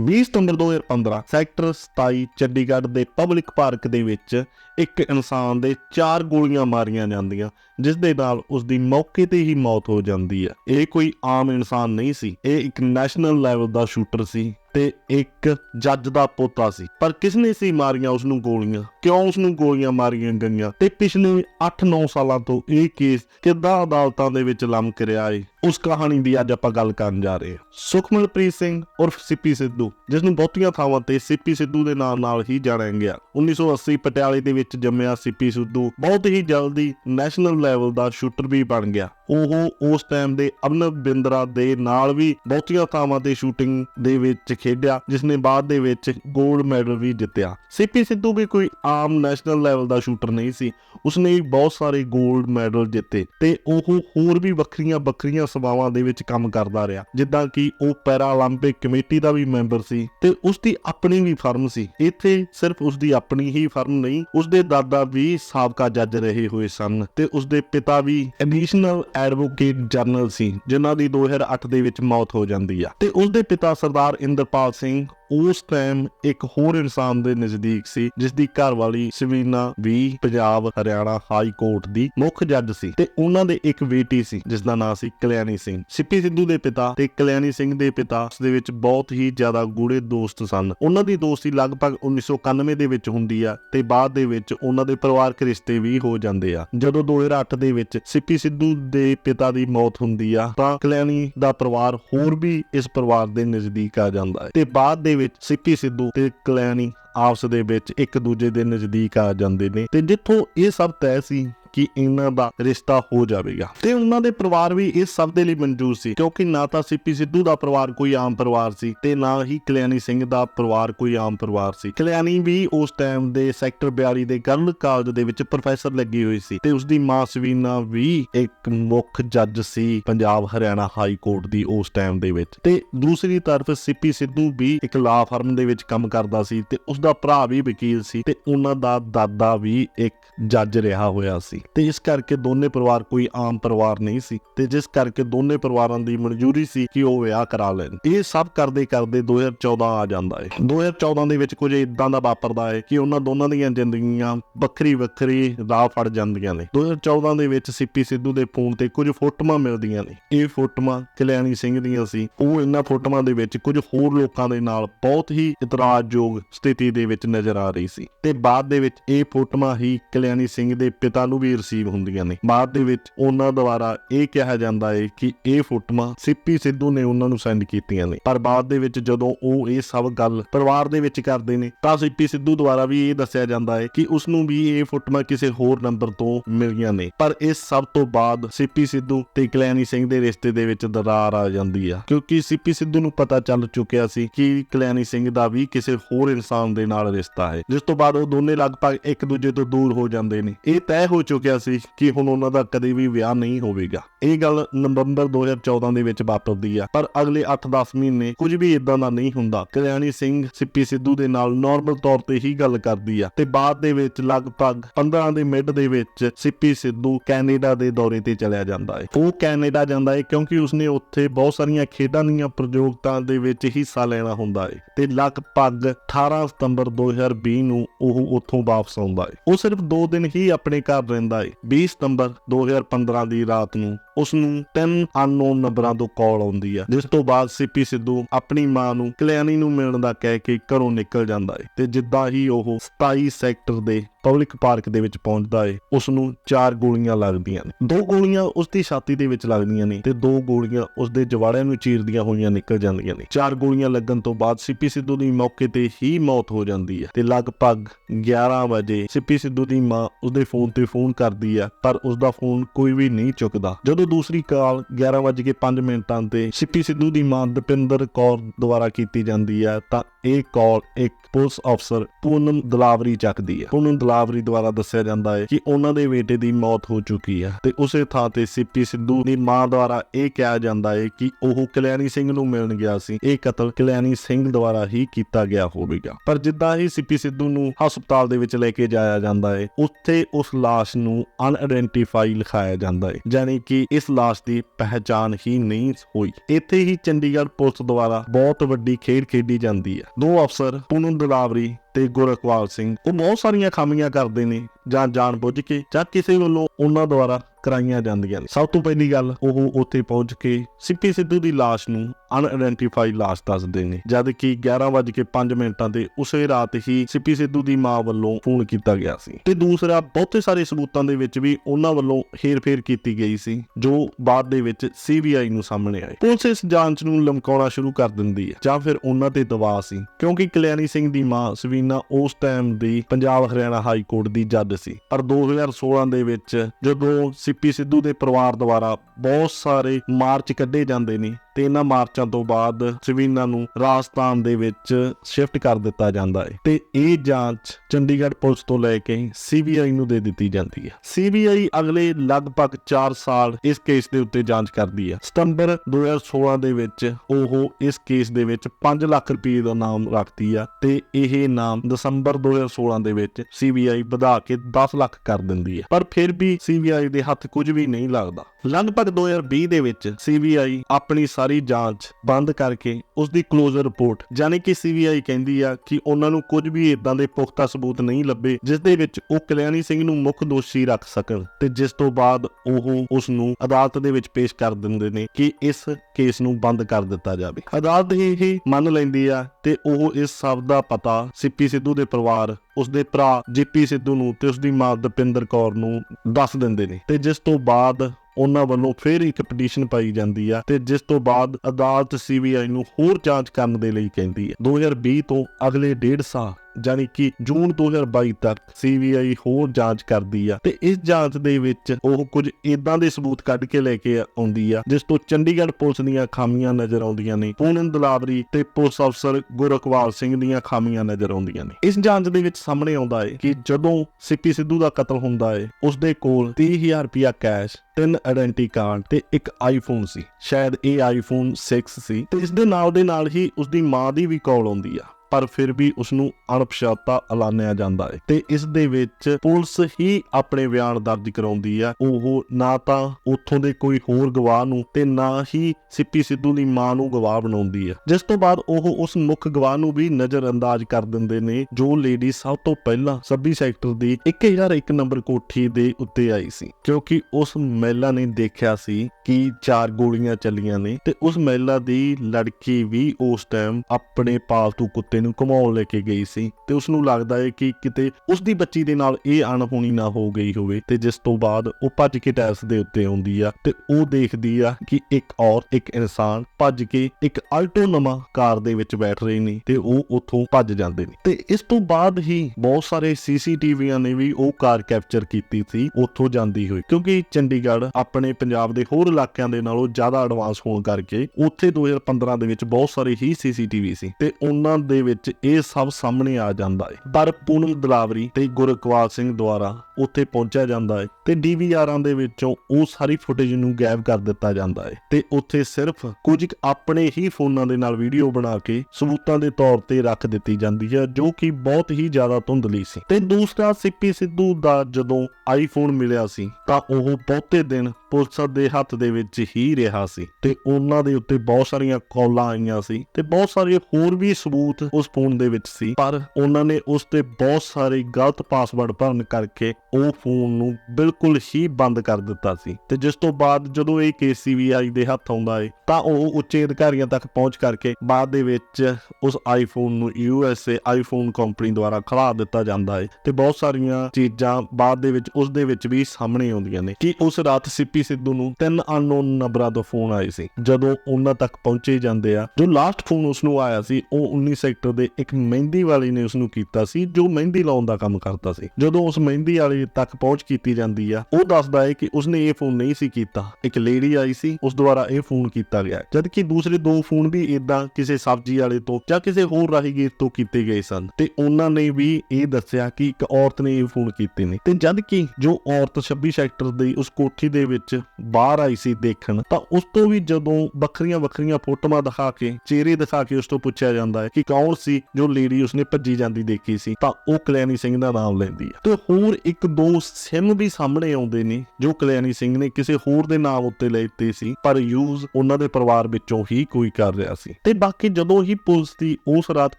20 ਸਤੰਬਰ 2015 sector 27 Chandigarh ਦੇ public park ਦੇ ਵਿੱਚ ਇੱਕ ਇਨਸਾਨ ਦੇ ਚਾਰ ਗੋਲੀਆਂ ਮਾਰੀਆਂ ਜਾਂਦੀਆਂ ਜਿਸ ਦੇ ਨਾਲ ਉਸ ਦੀ ਮੌਕੇ ਤੇ ਹੀ ਮੌਤ ਹੋ ਜਾਂਦੀ ਹੈ। ਇਹ ਕੋਈ ਆਮ ਇਨਸਾਨ ਨਹੀਂ ਸੀ। ਇਹ ਇੱਕ ਨੈਸ਼ਨਲ ਲੈਵਲ ਦਾ ਸ਼ੂਟਰ ਸੀ ਤੇ ਇੱਕ ਜੱਜ ਦਾ ਪੋਤਾ ਸੀ। ਪਰ ਕਿਸਨੇ ਸੀ ਮਾਰੀਆਂ ਉਸ ਨੂੰ ਗੋਲੀਆਂ? ਕਿਉਂ ਉਸ ਨੂੰ ਗੋਲੀਆਂ ਮਾਰੀਆਂ ਗਈਆਂ? ਤੇ ਪਿਛਲੇ 8-9 ਸਾਲਾਂ ਤੋਂ ਇਹ ਕੇਸ ਕਿੱਦਾਂ ਅਦਾਲਤਾਂ ਦੇ ਵਿੱਚ ਲਮਕ ਰਿਹਾ ਏ? ਉਸ ਕਹਾਣੀ ਦੀ ਅੱਜ ਆਪਾਂ ਗੱਲ ਕਰਨ ਜਾ ਰਹੇ ਹਾਂ। ਸੁਖਮਨਪ੍ਰੀਤ ਸਿੰਘ ਉਰਫ ਸਿੱਪੀ ਸਿੱਧੂ, ਜਿਸ ਨੂੰ ਬਹੁਤੀਆਂ ਥਾਵਾਂ ਤੇ ਸਿੱਪੀ ਸਿੱਧੂ ਦੇ ਨਾਮ ਨਾਲ ਹੀ ਜਾਣਿਆ ਗਿਆ। 1980 ਪਟਿਆਲੇ ਦੇ ਵਿੱਚ ਜੰਮਿਆ ਸਿੱਪੀ ਸਿੱਧੂ ਬਹੁਤ ਹੀ ਜਲਦੀ ਨੈਸ਼ਨਲ ਲੈਵਲ ਦਾ ਸ਼ੂਟਰ ਵੀ ਬਣ ਗਿਆ। ਉਹ ਉਸ ਟਾਈਮ ਦੇ ਅਮਨਵ ਬਿੰਦਰਾ ਦੇ ਨਾਲ ਵੀ ਬਹੁਤੀਆਂ ਥਾਵਾਂ ਤੇ ਸ਼ੂਟਿੰਗ ਦੇ ਵਿੱਚ ਖੇਡਿਆ, ਜਿਸ ਨੇ ਬਾਅਦ ਦੇ ਵਿੱਚ 골ਡ ਮੈਡਲ ਵੀ ਜਿੱਤਿਆ। ਸਿੱਪੀ ਸਿੱਧੂ ਵੀ ਕੋਈ ਆਮ ਨੈਸ਼ਨਲ ਲੈਵਲ ਦਾ ਸ਼ੂਟਰ ਨਹੀਂ ਸੀ। ਉਸਨੇ ਬਹੁਤ ਸਾਰੇ 골ਡ ਮੈਡਲ ਜਿੱਤੇ ਤੇ ਉਹ ਹੋਰ ਵੀ ਵੱਖਰੀਆਂ ਵੱਖਰੀਆਂ ਸਭਾਵਾਂ ਦੇ ਵਿੱਚ ਕੰਮ ਕਰਦਾ ਰਿਹਾ ਜਿੱਦਾਂ ਕਿ ਉਹ ਪੈਰਾ 올림픽 ਕਮੇਟੀ ਦਾ ਵੀ ਮੈਂਬਰ ਸੀ ਤੇ ਉਸ ਦੀ ਆਪਣੀ ਵੀ ਫਰਮ ਸੀ ਇੱਥੇ ਸਿਰਫ ਉਸ ਦੀ ਆਪਣੀ ਹੀ ਫਰਮ ਨਹੀਂ ਉਸ ਦੇ ਦਾਦਾ ਵੀ ਸਾਬਕਾ ਜੱਜ ਰਹੇ ਹੋਏ ਸਨ ਤੇ ਉਸ ਦੇ ਪਿਤਾ ਵੀ ਐਡੀਸ਼ਨਲ ਐਡਵੋਕੇਟ ਜਨਰਲ ਸੀ ਜਿਨ੍ਹਾਂ ਦੀ 2008 ਦੇ ਵਿੱਚ ਮੌਤ ਹੋ ਜਾਂਦੀ ਆ ਤੇ ਉਸ ਦੇ ਪਿਤਾ ਸਰਦਾਰ ਇੰਦਰਪਾਲ ਸਿੰਘ ਉਸ ਟਾਈਮ ਇੱਕ ਹੋਰ ਇਨਸਾਨ ਦੇ ਨਜ਼ਦੀਕ ਸੀ ਜਿਸ ਦੀ ਘਰਵਾਲੀ ਸਵੀਨਾ ਵੀ ਪੰਜਾਬ, ਹਰਿਆਣਾ ਹਾਈ ਕੋਰਟ ਦੀ ਮੁੱਖ ਜੱਜ ਸੀ ਤੇ ਉਹਨਾਂ ਦੇ ਇੱਕ ਬੇਟੀ ਸੀ ਜਿਸ ਦਾ ਨਾਮ ਸੀ ਕਲਿਆਣੀ ਸਿੰਘ। ਸਿੱਪੀ ਸਿੱਧੂ ਦੇ ਪਿਤਾ ਤੇ ਕਲਿਆਣੀ ਸਿੰਘ ਦੇ ਪਿਤਾ ਉਸ ਦੇ ਵਿੱਚ ਬਹੁਤ ਹੀ ਜ਼ਿਆਦਾ ਗੂੜੇ ਦੋਸਤ ਸਨ। ਉਹਨਾਂ ਦੀ ਦੋਸਤੀ ਲਗਭਗ 1991 ਦੇ ਵਿੱਚ ਹੁੰਦੀ ਆ ਤੇ ਬਾਅਦ ਦੇ ਵਿੱਚ ਉਹਨਾਂ ਦੇ ਪਰਿਵਾਰਕ ਰਿਸ਼ਤੇ ਵੀ ਹੋ ਜਾਂਦੇ ਆ। ਜਦੋਂ 2008 ਦੇ ਵਿੱਚ ਸਿੱਪੀ ਸਿੱਧੂ ਦੇ ਪਿਤਾ ਦੀ ਮੌਤ ਹੁੰਦੀ ਆ, ਤਾਂ ਕਲਿਆਣੀ ਦਾ ਪਰਿਵਾਰ ਹੋਰ ਵੀ ਇਸ ਪਰਿਵਾਰ ਦੇ ਨਜ਼ਦੀਕ ਆ ਜਾਂਦਾ ਹੈ। ਤੇ ਬਾਅਦ ਦੇ ਵਿੱਚ ਸਿੱਪੀ ਸਿੱਧੂ ਤੇ ਕਲਿਆਣੀ ਆਪਸ ਦੇ ਵਿੱਚ ਇੱਕ ਦੂਜੇ ਦੇ ਨਜ਼ਦੀਕ ਆ ਜਾਂਦੇ ਨੇ। ਤੇ ਜਿੱਥੋਂ ਇਹ ਸਭ ਤੈਅ ਸੀ ਕਿ ਇਹਨਾਂ ਦਾ ਰਿਸ਼ਤਾ ਹੋ ਜਾਵੇਗਾ। ਤੇ ਉਹਨਾਂ ਦੇ ਪਰਿਵਾਰ ਵੀ ਇਸ ਸਭ ਦੇ ਲਈ ਮਨਜ਼ੂਰ ਸੀ, ਕਿਉਂਕਿ ਨਾ ਤਾਂ ਸਿੱਪੀ ਸਿੱਧੂ ਦਾ ਪਰਿਵਾਰ ਕੋਈ ਆਮ ਪਰਿਵਾਰ ਸੀ ਤੇ ਨਾ ਹੀ ਕਲਿਆਣੀ ਸਿੰਘ ਦਾ ਪਰਿਵਾਰ ਕੋਈ ਆਮ ਪਰਿਵਾਰ ਸੀ। ਕਲਿਆਣੀ ਵੀ ਉਸ ਟਾਈਮ ਦੇ ਸੈਕਟਰ 42 ਦੇ ਗਰਲ ਕਾਲਜ ਦੇ ਵਿੱਚ ਪ੍ਰੋਫੈਸਰ ਲੱਗੀ ਹੋਈ ਸੀ ਤੇ ਉਸ ਦੀ ਮਾਂ ਸਵੀਨਾ ਵੀ ਇੱਕ ਮੁੱਖ ਜੱਜ ਸੀ ਪੰਜਾਬ ਹਰਿਆਣਾ ਹਾਈ ਕੋਰਟ ਦੀ ਉਸ ਟਾਈਮ ਦੇ ਵਿੱਚ। ਤੇ ਦੂਸਰੀ ਤਰਫ ਸਿੱਪੀ ਸਿੱਧੂ ਵੀ ਇੱਕ ਲਾ ਫਰਮ ਦੇ ਵਿੱਚ ਕੰਮ ਕਰਦਾ ਸੀ ਤੇ ਉਸ ਦਾ ਭਰਾ ਵੀ ਵਕੀਲ ਸੀ ਤੇ ਉਹਨਾਂ ਦਾ ਦਾਦਾ ਵੀ ਇੱਕ ਜੱਜ ਰਿਹਾ ਹੋਇਆ ਸੀ। ਤੇ ਇਸ ਕਰਕੇ ਦੋਨੇ ਪਰਿਵਾਰ ਕੋਈ ਆਮ ਪਰਿਵਾਰ ਨਹੀਂ ਸੀ ਤੇ ਜਿਸ ਕਰਕੇ ਦੋਨੇ ਪਰਿਵਾਰਾਂ ਦੀ ਮਨਜ਼ੂਰੀ ਸੀ ਕਿ ਉਹ ਵਿਆਹ ਕਰਾ ਲੈਣ। ਇਹ ਸਭ ਕਰਦੇ ਕਰਦੇ 2014 ਆ ਜਾਂਦਾ ਹੈ 2014 ਦੇ ਵਿੱਚ ਕੁਝ ਇਦਾਂ ਦਾ ਵਾਪਰਦਾ ਹੈ ਕਿ ਉਹਨਾਂ ਦੋਨਾਂ ਦੀਆਂ ਜ਼ਿੰਦਗੀਆਂ ਵੱਖਰੀ ਵੱਖਰੀ ਰਾਹ ਫੜ ਜਾਂਦੀਆਂ ਨੇ। 2014 ਦੇ ਵਿੱਚ ਸਿੱਪੀ ਸਿੱਧੂ ਦੇ ਫੋਨ ਤੇ ਕੁਝ ਫੋਟੋਆਂ ਮਿਲਦੀਆਂ ਨੇ। ਇਹ ਫੋਟੋਆਂ ਕਲਿਆਣੀ ਸਿੰਘ ਦੀਆਂ ਸੀ। ਉਹ ਇਹਨਾਂ ਫੋਟੋਆਂ ਦੇ ਵਿੱਚ ਕੁਝ ਹੋਰ ਲੋਕਾਂ ਦੇ ਨਾਲ ਬਹੁਤ ਹੀ ਇਤਰਾਜ਼ਯੋਗ ਸਥਿਤੀ ਦੇ ਵਿੱਚ ਨਜ਼ਰ ਆ ਰਹੀ ਸੀ। ਤੇ ਬਾਅਦ ਦੇ ਵਿੱਚ ਇਹ ਫੋਟੋਆਂ ਹੀ ਕਲਿਆਣੀ ਸਿੰਘ ਦੇ ਪਿਤਾ ਨੂੰ ਵੀ ਰਿਸੀਵ ਹੁੰਦੀਆਂ ਨੇ। ਬਾਅਦ ਦੇ ਵਿੱਚ ਉਹਨਾਂ ਦੁਆਰਾ ਇਹ ਕਿਹਾ ਜਾਂਦਾ ਹੈ ਕਿ ਇਹ ਫੋਟੋਆਂ ਸਿੱਪੀ ਸਿੱਧੂ ਨੇ ਉਹਨਾਂ ਨੂੰ ਸੈਂਡ ਕੀਤੀਆਂ ਨੇ। ਪਰ ਬਾਅਦ ਦੇ ਵਿੱਚ ਜਦੋਂ ਉਹ ਇਹ ਸਭ ਗੱਲ ਪਰਿਵਾਰ ਦੇ ਵਿੱਚ ਕਰਦੇ ਨੇ, ਤਾਂ ਸਿੱਪੀ ਸਿੱਧੂ ਦੁਆਰਾ ਵੀ ਇਹ ਦੱਸਿਆ ਜਾਂਦਾ ਹੈ ਕਿ ਉਸ ਨੂੰ ਵੀ ਇਹ ਫੋਟੋਆਂ ਕਿਸੇ ਹੋਰ ਨੰਬਰ ਤੋਂ ਮਿਲੀਆਂ ਨੇ। ਪਰ ਇਸ ਸਭ ਤੋਂ ਬਾਅਦ ਸਿੱਪੀ ਸਿੱਧੂ ਤੇ ਕਲਿਆਣੀ ਸਿੰਘ ਦੇ ਰਿਸ਼ਤੇ ਦੇ ਵਿੱਚ ਦਰਾਰ ਆ ਜਾਂਦੀ ਆ। ਕਿਉਂਕਿ ਸਿੱਪੀ ਸਿੱਧੂ ਨੂੰ ਪਤਾ ਚੱਲ ਚੁੱਕਿਆ ਸੀ ਕਿ ਕਲਿਆਣੀ ਸਿੰਘ ਦਾ ਵੀ ਕਿਸੇ ਹੋਰ ਇਨਸਾਨ ਦੇ ਨਾਲ ਰਿਸ਼ਤਾ ਹੈ, ਜਿਸ ਤੋਂ ਬਾਅਦ ਉਹ ਦੋਨੇ ਲਗਭਗ ਇੱਕ ਦੂਜੇ ਤੋਂ ਦੂਰ ਹੋ ਜਾਂਦੇ ਨੇ। ਇਹ ਤੈਅ ਹੋ ਚੁੱਕਿਆ ਸੀ ਕਿ ਹੁਣ ਉਹਨਾਂ ਦਾ ਕਦੇ ਵੀ ਵਿਆਹ ਨਹੀਂ ਹੋਵੇਗਾ। ਇਹ ਗੱਲ ਨਵੰਬਰ 2014 ਦੇ ਵਿੱਚ ਵਾਪਰਦੀ ਆ। ਪਰ ਅਗਲੇ 8-10 ਮਹੀਨੇ ਕੁਝ ਵੀ ਇਦਾਂ ਦਾ ਨਹੀਂ ਹੁੰਦਾ। ਕਲਿਆਣੀ ਸਿੰਘ ਸਿੱਪੀ ਸਿੱਧੂ ਦੇ ਨਾਲ ਨਾਰਮਲ ਤੌਰ ਤੇ ਹੀ ਗੱਲ ਕਰਦੀ ਆ। ਤੇ ਬਾਅਦ ਦੇ ਵਿੱਚ ਲਗਭਗ 15 ਦੇ ਮਿਡ ਦੇ ਵਿੱਚ ਸਿੱਪੀ ਸਿੱਧੂ ਕੈਨੇਡਾ ਦੇ ਦੌਰੇ ਤੇ ਚਲਿਆ ਜਾਂਦਾ ਹੈ ਉਹ ਕੈਨੇਡਾ ਜਾਂਦਾ ਹੈ ਕਿਉਂਕਿ ਉਸਨੇ ਉੱਥੇ ਬਹੁਤ ਸਾਰੀਆਂ ਖੇਡਾਂ ਦੀਆਂ ਪ੍ਰਤੀਯੋਗਤਾਵਾਂ ਦੇ ਵਿੱਚ ਹਿੱਸਾ ਲੈਣਾ ਹੁੰਦਾ ਹੈ ਤੇ ਲਗਭਗ 18 ਸਤੰਬਰ 2020 ਨੂੰ ਉਹ ਉੱਥੋਂ ਵਾਪਸ ਆਉਂਦਾ ਹੈ ਉਹ ਸਿਰਫ 2 ਦਿਨ ਹੀ ਆਪਣੇ ਘਰ ਰਹਿੰਦਾ ਹੈ 20 ਸਤੰਬਰ 2015 ਦੀ ਰਾਤ ਨੂੰ ਉਸ ਨੂੰ ਤਿੰਨ ਅਨਨੋਨ ਨੰਬਰਾਂ ਤੋਂ ਕਾਲ ਆਉਂਦੀ ਆ। ਜਿਸ ਤੋਂ ਬਾਅਦ ਸਿੱਪੀ ਸਿੱਧੂ ਆਪਣੀ ਮਾਂ ਨੂੰ ਕਲਿਆਣੀ ਨੂੰ ਮਿਲਣ ਦਾ ਕਹਿ ਕੇ ਘਰੋਂ ਨਿਕਲ ਜਾਂਦਾ ਹੈ ਤੇ ਜਿੱਦਾਂ ਹੀ ਉਹ 27 ਸੈਕਟਰ ਦੇ ਪਬਲਿਕ ਪਾਰਕ ਦੇ ਵਿੱਚ ਪਹੁੰਚਦਾ ਏ ਉਸ ਨੂੰ ਚਾਰ ਗੋਲੀਆਂ ਲੱਗਦੀਆਂ ਨੇ। ਦੋ ਗੋਲੀਆਂ ਉਸ ਦੀ ਛਾਤੀ ਦੇ ਵਿੱਚ ਲੱਗਦੀਆਂ ਨੇ ਤੇ ਦੋ ਗੋਲੀਆਂ ਉਸ ਦੇ ਜਵਾੜਿਆਂ ਨੂੰ ਚੀਰਦੀਆਂ ਹੋਈਆਂ ਨਿਕਲ ਜਾਂਦੀਆਂ ਨੇ। ਚਾਰ ਗੋਲੀਆਂ ਲੱਗਣ ਤੋਂ ਬਾਅਦ ਸਿੱਪੀ ਸਿੱਧੂ ਦੀ ਮੌਕੇ ਤੇ ਹੀ ਮੌਤ ਹੋ ਜਾਂਦੀ ਹੈ ਤੇ ਲਗਭਗ 11 ਵਜੇ ਸਿੱਪੀ ਸਿੱਧੂ ਦੀ ਮਾਂ ਉਸਦੇ ਫੋਨ ਤੇ ਫੋਨ ਕਰਦੀ ਆ, ਪਰ ਉਸਦਾ ਫੋਨ ਕੋਈ ਵੀ ਨਹੀਂ ਚੁੱਕਦਾ। ਜਦੋਂ ਦੂਸਰੀ ਕਾਲ 11:05 ਮਿੰਟਾਂ ਤੇ ਸਿੱਪੀ ਸਿੱਧੂ ਦੀ ਮਾਂ ਦਪਿੰਦਰ ਕੌਰ ਦੁਆਰਾ ਕੀਤੀ ਜਾਂਦੀ ਹੈ, ਤਾਂ ਇਹ ਕਾਲ ਇੱਕ ਪੁਲਿਸ ਅਫਸਰ ਪੂਨਮ ਦਲਾਵਰੀ ਚੱਕਦੀ ਹੈ। ਪੂਨਮ ਦਲਾਵਰੀ ਦੁਆਰਾ ਦੱਸਿਆ ਜਾਂਦਾ ਹੈ ਕਿ ਉਹਨਾਂ ਦੇ ਬੇਟੇ ਦੀ ਮੌਤ ਹੋ ਚੁੱਕੀ ਹੈ ਤੇ ਉਸੇ ਥਾਂ ਤੇ ਸਿੱਪੀ ਸਿੱਧੂ ਦੀ ਮਾਂ ਦੁਆਰਾ ਇਹ ਕਿਹਾ ਜਾਂਦਾ ਹੈ ਕਿ ਉਹ ਕਲਿਆਣੀ ਸਿੰਘ ਨੂੰ ਮਿਲਣ ਗਿਆ ਸੀ। ਇਹ ਕਤਲ ਕਲਿਆਣੀ ਸਿੰਘ ਦੁਆਰਾ ਹੀ ਕੀਤਾ ਗਿਆ ਹੋਵੇਗਾ। ਪਰ ਜਿੱਦਾਂ ਹੀ ਸਿੱਪੀ ਸਿੱਧੂ ਨੂੰ ਹਸਪਤਾਲ ਦੇ ਵਿੱਚ ਲੈ ਕੇ ਜਾਇਆ ਜਾਂਦਾ ਹੈ, ਉੱਥੇ ਉਸ ਲਾਸ਼ ਨੂੰ ਅਨਆਇਡੈਂਟੀਫਾਈ ਲਿਖਾਇਆ ਜਾਂਦਾ ਹੈ ਯਾਨੀ ਕਿ ਇਸ ਲਾਸ਼ ਦੀ ਪਹਿਚਾਣ ਹੀ ਨਹੀਂ ਹੋਈ। ਇੱਥੇ ਹੀ ਚੰਡੀਗੜ੍ਹ ਪੁਲਿਸ ਦੁਆਰਾ ਬਹੁਤ ਵੱਡੀ ਖੇਡ ਖੇਡੀ ਜਾਂਦੀ ਹੈ। ਦੋ ਅਫਸਰ ਪੂਨਮ ਦਲਾਵਰੀ ਤੇ ਗੁਰਕਵਾਲ ਸਿੰਘ। ਉਹ ਬਹੁਤ ਸਾਰੀਆਂ ਖਾਮੀਆਂ ਕਰਦੇ ਨੇ, ਜਾਂ ਜਾਣ ਬੁੱਝ ਕੇ, ਜਾਂ ਕਿਸੇ ਵੱਲੋਂ ਉਹਨਾਂ ਦੁਆਰਾ ਕਰਾਈਆਂ ਜਾਂਦੀਆਂ ਨੇ। ਸਭ ਤੋਂ ਪਹਿਲੀ ਗੱਲ, ਉਹ ਉੱਥੇ ਪਹੁੰਚ ਕੇ ਸਿੱਪੀ ਸਿੱਧੂ ਦੀ ਲਾਸ਼ ਨੂੰ ਅਨਆਇਡੈਂਟੀਫਾਈਡ ਲਾਸ਼ ਦੱਸਦੇ ਨੇ। ਜਦ ਕਿ 11:05 ਮਿੰਟਾਂ ਤੇ ਉਸੇ ਰਾਤ ਹੀ ਸਿੱਪੀ ਸਿੱਧੂ ਦੀ ਮਾਂ ਵੱਲੋਂ ਫੋਨ ਕੀਤਾ ਗਿਆ ਸੀ। ਤੇ ਦੂਸਰਾ, ਬਹੁਤੇ ਸਾਰੇ ਸਬੂਤਾਂ ਦੇ ਵਿੱਚ ਵੀ ਉਹਨਾਂ ਵੱਲੋਂ ਹੇਰ-ਫੇਰ ਕੀਤੀ ਗਈ ਸੀ, ਜੋ ਬਾਅਦ ਦੇ ਵਿੱਚ ਸੀਬੀਆਈ ਨੂੰ ਸਾਹਮਣੇ ਆਏ। ਪੁਲਿਸ ਇਸ ਜਾਂਚ ਨੂੰ ਲਮਕਾਉਣਾ ਸ਼ੁਰੂ ਕਰ ਦਿੰਦੀ ਹੈ, ਜਾਂ ਫਿਰ ਉਹਨਾਂ ਤੇ ਦਬਾਅ ਸੀ, ਕਿਉਂਕਿ ਕਲਿਆਣੀ ਸਿੰਘ ਦੀ ਮਾਂ ਸਵੀ ਸਵੀਨਾ ਉਸ ਟਾਈਮ ਦੀ ਪੰਜਾਬ ਹਰਿਆਣਾ ਹਾਈ ਕੋਰਟ ਦੀ ਜੱਜ ਸੀ। ਪਰ 2016 ਦੇ ਵਿੱਚ ਜਦੋਂ ਸਿੱਪੀ ਸਿੱਧੂ ਦੇ ਪਰਿਵਾਰ ਦੁਆਰਾ ਬਹੁਤ ਸਾਰੇ ਮਾਰਚ ਕੱਢੇ ਜਾਂਦੇ ਨੇ ਤੇ ਇਹਨਾਂ ਮਾਰਚਾਂ ਤੋਂ ਬਾਅਦ ਸਵੀਨਾ ਨੂੰ ਰਾਜਸਥਾਨ ਦੇ ਵਿੱਚ ਸ਼ਿਫਟ ਕਰ ਦਿੱਤਾ ਜਾਂਦਾ ਹੈ। ਤੇ ਇਹ ਜਾਂਚ ਚੰਡੀਗੜ੍ਹ ਪੁਲਿਸ ਤੋਂ ਲੈ ਕੇ ਸੀਬੀਆਈ ਨੂੰ ਦੇ ਦਿੱਤੀ ਜਾਂਦੀ ਹੈ। ਸੀਬੀਆਈ ਅਗਲੇ ਲਗਭਗ 4 ਸਾਲ ਇਸ ਕੇਸ ਦੇ ਉੱਤੇ ਜਾਂਚ ਕਰਦੀ ਹੈ। ਸਤੰਬਰ 2016 ਦੇ ਵਿੱਚ ਉਹ ਇਸ ਕੇਸ ਦੇ ਵਿੱਚ 5 ਲੱਖ ਰੁਪਏ ਦਾ ਨਾਮ ਰੱਖਦੀ ਆ ਤੇ ਇਹ ਨਾਮ ਦਸੰਬਰ 2016 ਦੇ ਵਿੱਚ ਸੀਬੀਆਈ ਵਧਾ ਕੇ 10 ਲੱਖ ਕਰ ਦਿੰਦੀ ਹੈ। ਪਰ ਫਿਰ ਵੀ ਸੀਬੀਆਈ ਦੇ ਹੱਥ ਕੁਝ ਵੀ ਨਹੀਂ ਲੱਗਦਾ। ਲਗਭਗ 2020 ਦੇ ਵਿੱਚ ਸੀਬੀਆਈ ਆਪਣੀ ਸਾਰੀ ਜਾਂਚ ਬੰਦ ਕਰਕੇ ਉਸ ਦੀ ਕਲੋਜ਼ਰ ਰਿਪੋਰਟ ਯਾਨੀ ਕਿ ਸੀਬੀਆਈ ਕਹਿੰਦੀ ਆ ਕਿ ਉਹਨਾਂ ਨੂੰ ਕੁਝ ਵੀ ਇਦਾਂ ਦੇ ਪੁਖਤਾ ਸਬੂਤ ਨਹੀਂ ਲੱਭੇ, ਜਿਸ ਦੇ ਵਿੱਚ ਉਹ ਕਲਿਆਣੀ ਸਿੰਘ ਨੂੰ ਮੁੱਖ ਦੋਸ਼ੀ ਰੱਖ ਸਕਣ ਤੇ ਜਿਸ ਤੋਂ ਬਾਅਦ ਉਹ ਉਸ ਨੂੰ ਅਦਾਲਤ ਦੇ ਵਿੱਚ ਪੇਸ਼ ਕਰ ਦਿੰਦੇ ਨੇ ਕਿ ਇਸ ਕੇਸ ਨੂੰ ਬੰਦ ਕਰ ਦਿੱਤਾ ਜਾਵੇ। ਅਦਾਲਤ ਇਹ ਮੰਨ ਲੈਂਦੀ ਆ ਤੇ ਉਹ ਇਸ ਸਭ ਦਾ ਪਤਾ ਸਿੱਪੀ ਸਿੱਧੂ ਦੇ ਪਰਿਵਾਰ, ਉਸਦੇ ਭਰਾ ਜੀਪੀ ਸਿੱਧੂ ਨੂੰ ਤੇ ਉਸਦੀ ਮਾਂ ਦਪਿੰਦਰ ਕੌਰ ਨੂੰ ਦੱਸ ਦਿੰਦੇ ਨੇ ਤੇ ਜਿਸ ਤੋਂ ਬਾਅਦ ਉਹਨਾਂ ਵੱਲੋਂ ਫੇਰ ਇੱਕ ਪਟੀਸ਼ਨ ਪਾਈ ਜਾਂਦੀ ਆ ਤੇ ਜਿਸ ਤੋਂ ਬਾਅਦ ਅਦਾਲਤ ਸੀਬੀਆਈ ਨੂੰ ਹੋਰ ਜਾਂਚ ਕਰਨ ਦੇ ਲਈ ਕਹਿੰਦੀ ਹੈ। 2020 ਤੋਂ ਅਗਲੇ ਡੇਢ ਸਾਲ ਜਾਨੀ ਕਿ ਜੂਨ 2022 ਤੱਕ ਸੀਬੀਆਈ ਹੋਰ ਜਾਂਚ ਕਰਦੀ ਆ ਤੇ ਇਸ ਜਾਂਚ ਦੇ ਵਿੱਚ ਉਹ ਕੁਝ ਇਦਾਂ ਦੇ ਸਬੂਤ ਕੱਢ ਕੇ ਲੈ ਕੇ ਆਉਂਦੀ ਆ, ਜਿਸ ਤੋਂ ਚੰਡੀਗੜ੍ਹ ਪੁਲਿਸ ਦੀਆਂ ਖਾਮੀਆਂ ਨਜ਼ਰ ਆਉਂਦੀਆਂ ਨੇ, ਪੂਨਮ ਦਲਾਵਰੀ ਤੇ ਪੁਲਿਸ ਅਫਸਰ ਗੁਰਕਵਾਲ ਸਿੰਘ ਦੀਆਂ ਖਾਮੀਆਂ ਨਜ਼ਰ ਆਉਂਦੀਆਂ ਨੇ। ਇਸ ਜਾਂਚ ਦੇ ਵਿੱਚ ਸਾਹਮਣੇ ਆਉਂਦਾ ਹੈ ਕਿ ਜਦੋਂ ਸਿੱਪੀ ਸਿੱਧੂ ਦਾ ਕਤਲ ਹੁੰਦਾ ਹੈ ਉਸ ਦੇ ਕੋਲ 30000 ਰੁਪਇਆ ਕੈਸ਼, ਤਿੰਨ ਆਇਡੈਂਟੀ ਕਾਰਡ ਤੇ ਇੱਕ ਆਈਫੋਨ ਸੀ। ਸ਼ਾਇਦ ਇਹ ਆਈਫੋਨ 6 ਸੀ ਤੇ ਇਸ ਦੇ ਨਾਲ ਦੇ ਨਾਲ ਹੀ ਉਸ ਦੀ ਮਾਂ ਦੀ ਵੀ ਕਾਲ ਆਉਂਦੀ ਆ। ਪਰ ਫਿਰ ਵੀ ਉਸ ਨੂੰ ਅਣਪਛਾਤਾ ਐਲਾਨਿਆ ਜਾਂਦਾ ਹੈ। ਤੇ ਇਸ ਦੇ ਵਿੱਚ ਪੁਲਿਸ ਹੀ ਆਪਣੇ ਬਿਆਨ ਦਰਜ ਕਰਾਉਂਦੀ ਆ ਉਹ ਨਾ ਤਾਂ ਉੱਥੋਂ ਦੇ ਕੋਈ ਹੋਰ ਗਵਾਹ ਨੂੰ ਤੇ ਨਾ ਹੀ ਸਿੱਪੀ ਸਿੱਧੂ ਦੀ ਮਾਂ ਨੂੰ ਗਵਾਹ ਬਣਾਉਂਦੀ ਆ ਜਿਸ ਤੋਂ ਬਾਅਦ ਉਹ ਉਸ ਮੁੱਖ ਗਵਾਹ ਨੂੰ ਵੀ ਨਜ਼ਰ ਅੰਦਾਜ਼ ਕਰ ਦਿੰਦੇ ਨੇ, ਜੋ ਲੇਡੀ ਸਭ ਤੋਂ ਪਹਿਲਾਂ ਸੱਬੀ ਸੈਕਟਰ ਦੀ 1001 ਨੰਬਰ ਕੋਠੀ ਦੇ ਉੱਤੇ ਆਈ ਸੀ। ਕਿਉਂਕਿ ਉਸ ਮਹਿਲਾ ਨੇ ਦੇਖਿਆ ਸੀ ਕਿ ਚਾਰ ਗੋਲੀਆਂ ਚੱਲੀਆਂ ਨੇ ਤੇ ਉਸ ਮਹਿਲਾ ਦੀ ਲੜਕੀ ਵੀ ਉਸ ਟਾਈਮ ਆਪਣੇ ਪਾਲਤੂ ਕੁੱਤੇ ਨੂੰ ਘੁਮਾਉਣ ਲੈ ਕੇ ਗਈ ਸੀ ਤੇ ਉਸ ਨੂੰ ਲੱਗਦਾ ਹੈ ਕਿ ਕਿਤੇ ਉਸ ਦੀ ਬੱਚੀ ਦੇ ਨਾਲ ਇਹ ਅਣਹੋਣੀ ਨਾ ਹੋ ਗਈ ਹੋਵੇ ਤੇ ਜਿਸ ਤੋਂ ਬਾਅਦ ਉਹ ਭੱਜ ਕੇ ਟੈਰਸ ਦੇ ਉੱਤੇ ਆਉਂਦੀ ਆ ਤੇ ਉਹ ਦੇਖਦੀ ਆ ਕਿ ਇੱਕ ਔਰਤ, ਇੱਕ ਇਨਸਾਨ ਭੱਜ ਕੇ ਇੱਕ ਆਲਟੋ ਨਵਾਂ ਕਾਰ ਦੇ ਵਿੱਚ ਬੈਠ ਰਹੇ ਨੇ ਤੇ ਉਹ ਉੱਥੋਂ ਭੱਜ ਜਾਂਦੇ ਨੇ। ਤੇ ਇਸ ਤੋਂ ਬਾਅਦ ਹੀ ਬਹੁਤ ਸਾਰੇ ਸੀਸੀਟੀਵੀਆਂ ਨੇ ਵੀ ਉਹ ਕਾਰ ਕੈਪਚਰ ਕੀਤੀ ਸੀ, ਉੱਥੋਂ ਜਾਂਦੀ ਹੋਈ। ਕਿਉਂਕਿ ਚੰਡੀਗੜ੍ਹ ਆਪਣੇ ਪੰਜਾਬ ਦੇ ਹੋਰ ਇਲਾਕਿਆਂ ਦੇ ਨਾਲੋਂ ਜ਼ਿਆਦਾ ਐਡਵਾਂਸ ਹੋਣ ਕਰਕੇ ਉੱਥੇ 2015 ਦੇ ਵਿੱਚ ਬਹੁਤ ਸਾਰੇ ਹੀ ਸੀਸੀਟੀਵੀ ਸੀ ਤੇ ਉਹਨਾਂ ਦੇ ਵਿੱਚ ਇਹ ਸਭ ਸਾਹਮਣੇ ਆ ਜਾਂਦਾ ਹੈ ਪਰ ਪੂਨਮ ਦਲਾਵਰੀ ਤੇ ਗੁਰਕਵਾਲ ਸਿੰਘ ਦੁਆਰਾ ਉੱਥੇ ਪਹੁੰਚਿਆ ਜਾਂਦਾ ਹੈ ਤੇ ਡੀਵੀਆਰਾਂ ਦੇ ਵਿੱਚੋਂ ਉਹ ਸਾਰੀ ਫੁਟੇਜ ਨੂੰ ਗਾਇਬ ਕਰ ਦਿੱਤਾ ਜਾਂਦਾ ਹੈ ਤੇ ਉੱਥੇ ਸਿਰਫ ਕੁਝ ਆਪਣੇ ਹੀ ਫੋਨਾਂ ਦੇ ਨਾਲ ਵੀਡੀਓ ਬਣਾ ਕੇ ਸਬੂਤਾਂ ਦੇ ਤੌਰ ਤੇ ਰੱਖ ਦਿੱਤੀ ਜਾਂਦੀ ਹੈ, ਜੋ ਕਿ ਬਹੁਤ ਹੀ ਜ਼ਿਆਦਾ ਧੁੰਦਲੀ ਸੀ। ਤੇ ਦੂਸਰਾ ਸਿੱਪੀ ਸਿੱਧੂ ਦਾ ਜਦੋਂ ਆਈਫੋਨ ਮਿਲਿਆ ਸੀ, ਤਾਂ ਉਹ ਬਹੁਤੇ ਦਿਨ ਪੁਲਿਸ ਦੇ ਹੱਥ ਦੇ ਵਿੱਚ ਹੀ ਰਿਹਾ ਸੀ ਤੇ ਉਹਨਾਂ ਦੇ ਉੱਤੇ ਬਹੁਤ ਸਾਰੀਆਂ ਕਾਲਾਂ ਆਈਆਂ ਸੀ ਤੇ ਬਹੁਤ ਸਾਰੇ ਹੋਰ ਵੀ ਸਬੂਤ ਉਸ ਫੋਨ ਦੇ ਵਿੱਚ ਸੀ। ਪਰ ਉਹਨਾਂ ਨੇ ਉਸ ਤੇ ਬਹੁਤ ਸਾਰੇ ਗਲਤ ਪਾਸਵਰਡ ਭਰਨ ਕਰਕੇ ਉਹ ਫੋਨ ਨੂੰ ਬਿਲਕੁਲ ਹੀ ਬੰਦ ਕਰ ਦਿੱਤਾ ਸੀ। ਤੇ ਜਿਸ ਤੋਂ ਬਾਅਦ ਜਦੋਂ ਇਹ ਕੇਸ ਸੀਬੀਆਈ ਦੇ ਹੱਥ ਆਉਂਦਾ ਏ, ਤਾਂ ਉਹ ਉੱਚੇ ਅਧਿਕਾਰੀਆਂ ਤੱਕ ਪਹੁੰਚ ਕਰਕੇ ਬਾਅਦ ਦੇ ਵਿੱਚ ਉਸ ਆਈਫੋਨ ਨੂੰ ਯੂਐਸਏ ਆਈਫੋਨ ਕੰਪਨੀ ਦੁਆਰਾ ਖੜਾ ਦਿੱਤਾ ਜਾਂਦਾ ਹੈ ਤੇ ਬਹੁਤ ਸਾਰੀਆਂ ਚੀਜ਼ਾਂ ਬਾਅਦ ਦੇ ਵਿੱਚ ਉਸ ਦੇ ਵਿੱਚ ਵੀ ਸਾਹਮਣੇ ਆਉਂਦੀਆਂ ਨੇ ਕਿ ਉਸ ਰਾਤ ਸਿੱਪੀ ਸਿੱਧੂ ਨੂੰ ਤਿੰਨ ਅਨਨੋਨ ਨੰਬਰਾਂ ਤੋਂ ਫੋਨ ਆਏ ਸੀ। ਜਦੋਂ ਉਹਨਾਂ ਤੱਕ ਪਹੁੰਚੇ ਜਾਂਦੇ ਆ, ਜੋ ਲਾਸਟ ਫੋਨ ਉਸ ਨੂੰ ਆਇਆ ਸੀ, ਉਹ 19 ਸੈਕਟਰ ਦੇ ਇੱਕ ਮਹਿੰਦੀ ਵਾਲੀ ਨੇ ਉਸ ਨੂੰ ਕੀਤਾ ਸੀ, ਜੋ ਮਹਿੰਦੀ ਲਾਉਣ ਦਾ ਕੰਮ ਕਰਦਾ ਸੀ। ਜਦੋਂ ਉਸ ਮਹਿੰਦੀ ਵਾਲੀ ਤੱਕ ਪਹੁੰਚ ਕੀਤੀ ਜਾਂਦੀ ਆ, ਉਹ ਦੱਸਦਾ ਹੈ ਕਿ ਉਸਨੇ ਇਹ ਫੋਨ ਨਹੀਂ ਸੀ ਕੀਤਾ। ਇੱਕ ਲੇਡੀ ਆਈ ਸੀ, ਉਸ ਦੁਆਰਾ ਇਹ ਫੋਨ ਕੀਤਾ ਗਿਆ। ਜਦਕਿ ਦੂਸਰੇ ਦੋ ਫੋਨ ਵੀ ਇਦਾਂ ਕਿਸੇ ਸਬਜ਼ੀ ਵਾਲੇ ਤੋਂ ਜਾਂ ਕਿਸੇ ਹੋਰ ਰਾਹੀਗੀਰ ਤੋਂ ਕੀਤੇ ਗਏ ਸਨ, ਤੇ ਉਹਨਾਂ ਨੇ ਵੀ ਇਹ ਦੱਸਿਆ ਕਿ ਇੱਕ ਔਰਤ ਨੇ ਇਹ ਫੋਨ ਕੀਤੇ ਨੇ। ਤੇ ਜਦ ਕਿ ਜੋ ਔਰਤ 26 ਸੈਕਟਰ ਦੀ ਉਸ ਕੋਠੀ ਦੇ ਵਿੱਚ ਵਿੱਚ ਬਾਹਰ ਆਈ ਸੀ ਦੇਖਣ, ਤਾਂ ਉਸ ਤੋਂ ਵੀ ਜਦੋਂ ਵੱਖਰੀਆਂ ਵੱਖਰੀਆਂ ਫੋਟੋਆਂ ਦਿਖਾ ਕੇ, ਚਿਹਰੇ ਦਿਖਾ ਕੇ ਉਸ ਤੋਂ ਪੁੱਛਿਆ ਜਾਂਦਾ ਹੈ ਕਿ ਕੌਣ ਸੀ ਜੋ ਲੇਡੀ ਉਸਨੇ ਭੱਜੀ ਜਾਂਦੀ ਦੇਖੀ ਸੀ, ਤਾਂ ਉਹ ਕਲਿਆਣੀ ਸਿੰਘ ਦਾ ਨਾਮ ਲੈਂਦੀ ਹੈ। ਤੇ ਹੋਰ ਇੱਕ ਦੋ ਸਿਮ ਵੀ ਸਾਹਮਣੇ ਆਉਂਦੇ ਨੇ, ਜੋ ਕਲਿਆਣੀ ਸਿੰਘ ਨੇ ਕਿਸੇ ਹੋਰ ਦੇ ਨਾਮ ਉੱਤੇ ਲੈਤੇ ਸੀ, ਪਰ ਯੂਜ਼ ਉਹਨਾਂ ਦੇ ਪਰਿਵਾਰ ਵਿੱਚੋਂ ਹੀ ਕੋਈ ਕਰ ਰਿਹਾ ਸੀ। ਤੇ ਬਾਕੀ ਜਦੋਂ ਹੀ ਪੁਲਿਸ ਦੀ ਉਸ ਰਾਤ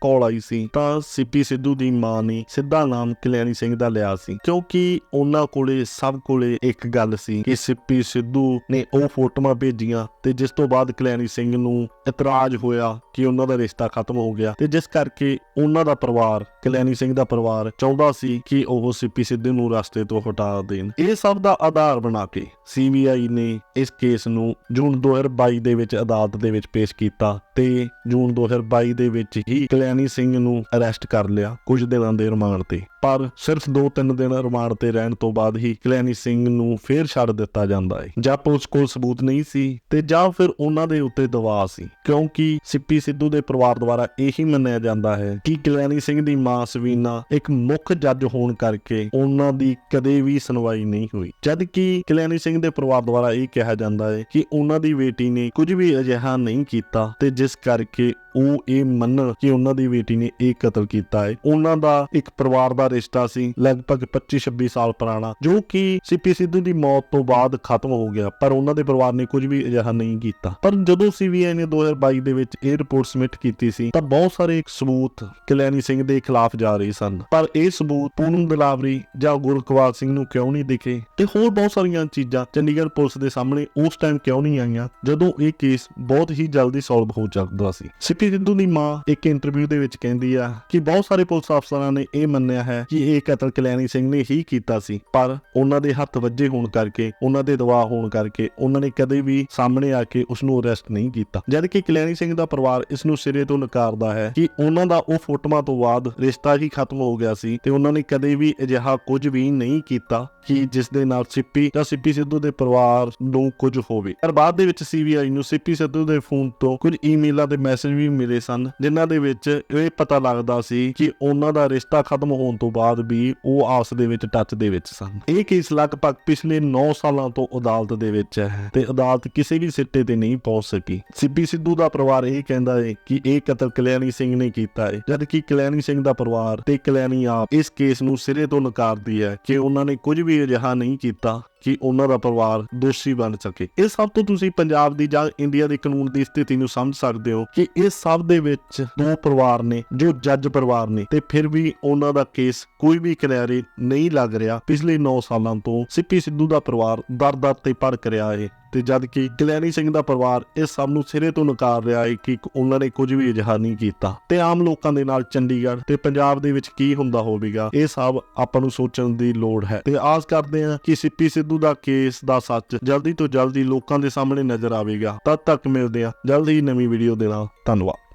ਕਾਲ ਆਈ ਸੀ, ਤਾਂ ਸਿੱਪੀ ਸਿੱਧੂ ਦੀ ਮਾਂ ਨੇ ਸਿੱਧਾ ਨਾਮ ਕਲਿਆਣੀ ਸਿੰਘ ਦਾ ਲਿਆ ਸੀ, ਕਿਉਂਕਿ ਉਹਨਾਂ ਕੋਲੇ ਸਭ ਕੋਲੇ ਇੱਕ ਗੱਲ ਸੀ ਕਿ ਸਿੱਪੀ ਸਿੱਧੂ ਨੇ ਉਹ ਫੋਟੋਆਂ ਭੇਜੀਆਂ ਤੇ ਜਿਸ ਤੋਂ ਬਾਅਦ ਕਲਿਆਣੀ ਸਿੰਘ ਨੂੰ ਇਤਰਾਜ਼ ਹੋਇਆ ਕਿ ਉਹਨਾਂ ਦਾ ਰਿਸ਼ਤਾ ਖਤਮ ਹੋ ਗਿਆ ਤੇ ਜਿਸ ਕਰਕੇ ਉਹਨਾਂ ਦਾ ਪਰਿਵਾਰ ਕਲਿਆਣੀ ਸਿੰਘ ਦਾ ਪਰਿਵਾਰ ਚਾਹੁੰਦਾ ਸੀ ਕਿ ਉਹ ਸਿੱਪੀ ਸਿੱਧੂ ਨੂੰ ਰਸਤੇ ਤੋਂ ਹਟਾ ਦੇਣ। ਇਹ ਸਭ ਦਾ ਆਧਾਰ ਬਣਾ ਕੇ ਸੀਬੀਆਈ ਨੇ ਇਸ ਕੇਸ ਨੂੰ ਜੂਨ 2022 ਦੇ ਵਿੱਚ ਅਦਾਲਤ ਦੇ ਵਿੱਚ ਪੇਸ਼ ਕੀਤਾ ਤੇ ਜੂਨ 2022 ਦੇ ਵਿੱਚ ਹੀ ਕਲੈਣੀ ਸਿੰਘ ਨੂੰ ਅਰੈਸਟ ਕਰ ਲਿਆ ਕੁਝ ਦਿਨਾਂ ਦੇ ਰਿਮਾਂਡ ਤੇ। ਪਰ ਸਿਰਫ 2-3 ਦਿਨ ਰਿਮਾਂਡ ਤੇ ਰਹਿਣ ਤੋਂ ਬਾਅਦ ਹੀ ਕਲਿਆਣੀ ਸਿੰਘ ਨੂੰ ਫੇਰ ਛੱਡ ਦਿੱਤਾ ਜਾਂਦਾ ਹੈ ਜਾਂ ਪੁਲਿਸ ਕੋਲ ਸਬੂਤ ਨਹੀਂ ਸੀ ਤੇ ਜਾਂ ਫਿਰ ਉਹਨਾਂ ਦੇ ਉੱਤੇ ਦਬਾਅ ਸੀ। ਕਿਉਂਕਿ ਸਿੱਪੀ ਸਿੱਧੂ ਦੇ ਪਰਿਵਾਰ ਦੁਆਰਾ ਇਹੀ ਮੰਨਿਆ ਜਾਂਦਾ ਹੈ ਕਿ ਕਲਿਆਣੀ ਸਿੰਘ ਦੀ ਮਾਂ ਸਵੀਨਾ ਇੱਕ ਮੁੱਖ ਜੱਜ ਹੋਣ ਕਰਕੇ ਉਹਨਾਂ ਦੀ ਕਦੇ ਵੀ ਸੁਣਵਾਈ ਨਹੀਂ ਹੋਈ। ਜਦ ਕਿ ਕਲਿਆਣੀ ਸਿੰਘ ਦੇ ਪਰਿਵਾਰ ਦੁਆਰਾ ਇਹ ਕਿਹਾ ਜਾਂਦਾ ਹੈ ਕਿ ਉਹਨਾਂ ਦੀ ਬੇਟੀ ਨੇ ਕੁਝ ਵੀ ਅਜਿਹਾ ਨਹੀਂ ਕੀਤਾ ਤੇ ਜਿਸ ਕਰਕੇ ਉਹ ਇਹ ਮੰਨਣ ਕਿ ਉਹਨਾਂ ਦੀ ਬੇਟੀ ਨੇ ਇਹ ਕਤਲ ਕੀਤਾ ਹੈ ਉਹਨਾਂ ਦਾ ਇੱਕ ਪਰਿਵਾਰ ਦਾ ਰਿਸ਼ਤਾ ਸੀ, ਲਗਭਗ 25-26 ਸਾਲ ਪੁਰਾਣਾ, ਜੋ ਕਿ ਸਿੱਪੀ ਸਿੱਧੂ ਦੀ ਮੌਤ ਤੋਂ ਬਾਅਦ ਖਤਮ ਹੋ ਗਿਆ, ਪਰ ਉਹਨਾਂ ਦੇ ਪਰਿਵਾਰ ਨੇ ਕੁਝ ਵੀ ਅਜਿਹਾ ਨਹੀਂ ਕੀਤਾ। ਪਰ ਜਦੋਂ ਸੀਬੀਆਈ ਨੇ 2022 ਦੇ ਵਿੱਚ ਇਹ ਰਿਪੋਰਟ ਸਬਮਿਟ ਕੀਤੀ ਸੀ, ਤਾਂ ਬਹੁਤ ਸਾਰੇ ਸਬੂਤ ਕਲਿਆਣੀ ਸਿੰਘ ਦੇ ਖਿਲਾਫ ਜਾ ਰਹੇ ਸਨ। ਪਰ ਇਹ ਸਬੂਤ ਪੂਨਮ ਦਲਾਵਰੀ ਜਾਂ ਗੁਰਕਵਾਲ ਸਿੰਘ ਨੂੰ ਕਿਉਂ ਨਹੀਂ ਦਿਖੇ? ਤੇ ਹੋਰ ਬਹੁਤ ਸਾਰੀਆਂ ਚੀਜ਼ਾਂ ਚੰਡੀਗੜ੍ਹ ਪੁਲਿਸ ਦੇ ਸਾਹਮਣੇ ਉਸ ਟਾਈਮ ਕਿਉਂ ਨਹੀਂ ਆਈਆਂ, ਜਦੋਂ ਇਹ ਕੇਸ ਬਹੁਤ ਹੀ ਜਲਦੀ ਸੋਲਵ ਹੋ ਜਾਂਦਾ ਸੀ। ਸਿੱਪੀ ਸਿੱਧੂ ਦੀ ਮਾਂ ਇੱਕ ਇੰਟਰਵਿਊ ਦੇ ਵਿੱਚ ਕਹਿੰਦੀ ਆ ਕਿ ਬਹੁਤ ਸਾਰੇ ਪੁਲਿਸ ਅਫਸਰਾਂ ਨੇ ਇਹ ਮੰਨਿਆ ਹੈ ਕਿ ਇਹ ਕਤਲ ਕਲਿਆਣੀ ਸਿੰਘ ਨੇ ਹੀ ਕੀਤਾ ਸੀ, ਪਰ ਉਹਨਾਂ ਦੇ ਹੱਥ ਵੱਜੇ ਹੋਣ ਕਰਕੇ, ਉਹਨਾਂ ਦੇ ਦਬਾਅ ਹੋਣ ਕਰਕੇ ਉਹਨਾਂ ਨੇ ਕਦੇ ਵੀ ਸਾਹਮਣੇ ਆ ਕੇ ਉਸ ਨੂੰ ਅਰੈਸਟ ਨਹੀਂ ਕੀਤਾ। ਜਦ ਕਿ ਕਲਿਆਣੀ ਸਿੰਘ ਦਾ ਪਰਿਵਾਰ ਇਸ ਨੂੰ ਸਿਰੇ ਤੋਂ ਨਕਾਰਦਾ ਹੈ ਕਿ ਉਹਨਾਂ ਦਾ ਉਹ ਫੋਟੋਆਂ ਤੋਂ ਬਾਅਦ ਰਿਸ਼ਤਾ ਹੀ ਖਤਮ ਹੋ ਗਿਆ ਸੀ ਤੇ ਉਹਨਾਂ ਨੇ ਕਦੇ ਵੀ ਅਜਿਹਾ ਕੁਝ ਵੀ ਨਹੀਂ ਕੀਤਾ ਕਿ ਜਿਸ ਦੇ ਨਾਲ ਸਿੱਪੀ ਜਾਂ ਸਿੱਪੀ ਸਿੱਧੂ ਦੇ ਪਰਿਵਾਰ ਨੂੰ ਕੁਝ ਹੋਵੇ। ਪਰ ਬਾਅਦ ਦੇ ਵਿੱਚ ਸੀਬੀਆਈ ਨੂੰ ਸਿੱਪੀ ਸਿੱਧੂ ਦੇ ਫੋਨ ਤੋਂ ਕੁਝ ਈਮੇਲਾਂ ਤੇ ਮੈਸੇਜ ਵੀ ਮਿਲੇ ਸਨ, ਜਿਨ੍ਹਾਂ ਦੇ ਵਿੱਚ ਇਹ ਪਤਾ ਲੱਗਦਾ ਸੀ ਕਿ ਉਹਨਾਂ ਦਾ ਰਿਸ਼ਤਾ ਖਤਮ ਹੋਣ ਤੋਂ ਬਾਅਦ ਵੀ ਉਹ ਆਪਸ ਦੇ ਵਿੱਚ ਟੱਚ ਦੇ ਵਿੱਚ ਸਨ। ਇਹ ਕੇਸ ਲਗਭਗ ਪਿਛਲੇ 9 ਸਾਲਾਂ ਤੋਂ ਅਦਾਲਤ ਦੇ ਵਿੱਚ ਹੈ ਤੇ ਅਦਾਲਤ ਕਿਸੇ ਵੀ ਸਿੱਟੇ ਤੇ ਨਹੀਂ ਪਹੁੰਚ ਸਕੀ। ਸਿੱਪੀ ਸਿੱਧੂ ਦਾ ਪਰਿਵਾਰ ਇਹ ਕਹਿੰਦਾ ਹੈ ਕਿ ਇਹ ਕਤਲ ਕਲਿਆਣੀ ਸਿੰਘ ਨੇ ਕੀਤਾ ਹੈ ਜਦ ਕਿ ਕਲਿਆਣੀ ਸਿੰਘ ਦਾ ਪਰਿਵਾਰ ਤੇ ਕਲਿਆਣੀ ਆਪ ਇਸ ਕੇਸ ਨੂੰ ਸਿਰੇ ਤੋਂ ਨਕਾਰਦੀ ਹੈ ਕਿ ਉਹਨਾਂ ਨੇ ਕੁਝ ਵੀ ਅਜਿਹਾ ਨਹੀਂ ਕੀਤਾ। ਕਿ ਉਹਨਾਂ ਦਾ ਪਰਿਵਾਰ ਦੋਸ਼ੀ ਬਣ ਸਕੇ। ਇਹ ਸਭ ਤੋਂ ਤੁਸੀਂ ਪੰਜਾਬ ਦੀ ਜਾਂ ਇੰਡੀਆ ਦੇ ਕਾਨੂੰਨ ਦੀ ਸਥਿਤੀ ਨੂੰ ਸਮਝ ਸਕਦੇ ਹੋ ਕਿ ਇਸ ਸਭ ਦੇ ਵਿੱਚ ਦੋ ਪਰਿਵਾਰ ਨੇ, ਜੋ ਜੱਜ ਪਰਿਵਾਰ ਨੇ ਤੇ ਫਿਰ ਵੀ ਉਹਨਾਂ ਦਾ ਕੇਸ ਕੋਈ ਵੀ ਕਿਨਾਰੇ ਨਹੀਂ ਲੱਗ ਰਿਹਾ। ਪਿਛਲੇ 9 ਸਾਲਾਂ ਤੋਂ ਸਿੱਪੀ ਸਿੱਧੂ ਦਾ ਪਰਿਵਾਰ ਦਰ-ਦਰ ਤੇ ਭੜਕ ਰਿਹਾ ਹੈ। ਤੇ ਜਦ ਕਿ ਕਲਿਆਣੀ ਸਿੰਘ ਦਾ ਪਰਿਵਾਰ ਇਸ ਸਭ ਨੂੰ ਸਿਰੇ ਤੋਂ ਨਕਾਰ ਰਿਹਾ ਹੈ ਕਿ ਉਹਨਾਂ ਨੇ ਕੁਝ ਵੀ ਅਜਿਹਾ ਨਹੀਂ ਕੀਤਾ। ਤੇ ਆਮ ਲੋਕਾਂ ਦੇ ਨਾਲ ਚੰਡੀਗੜ੍ਹ ਤੇ ਪੰਜਾਬ ਦੇ ਵਿੱਚ ਕੀ ਹੁੰਦਾ ਹੋਵੇਗਾ, ਇਹ ਸਭ ਆਪਾਂ ਨੂੰ ਸੋਚਣ ਦੀ ਲੋੜ ਹੈ। ਤੇ ਆਸ ਕਰਦੇ ਹਾਂ ਕਿ ਸਿੱਪੀ ਸਿੱਧੂ ਦਾ ਕੇਸ ਦਾ ਸੱਚ ਜਲਦੀ ਤੋਂ ਜਲਦੀ ਲੋਕਾਂ ਦੇ ਸਾਹਮਣੇ ਨਜ਼ਰ ਆਵੇਗਾ। ਤਦ ਤੱਕ ਮਿਲਦੇ ਹਾਂ ਜਲਦੀ ਹੀ ਨਵੀਂ ਵੀਡੀਓ ਦੇ ਨਾਲ। ਧੰਨਵਾਦ।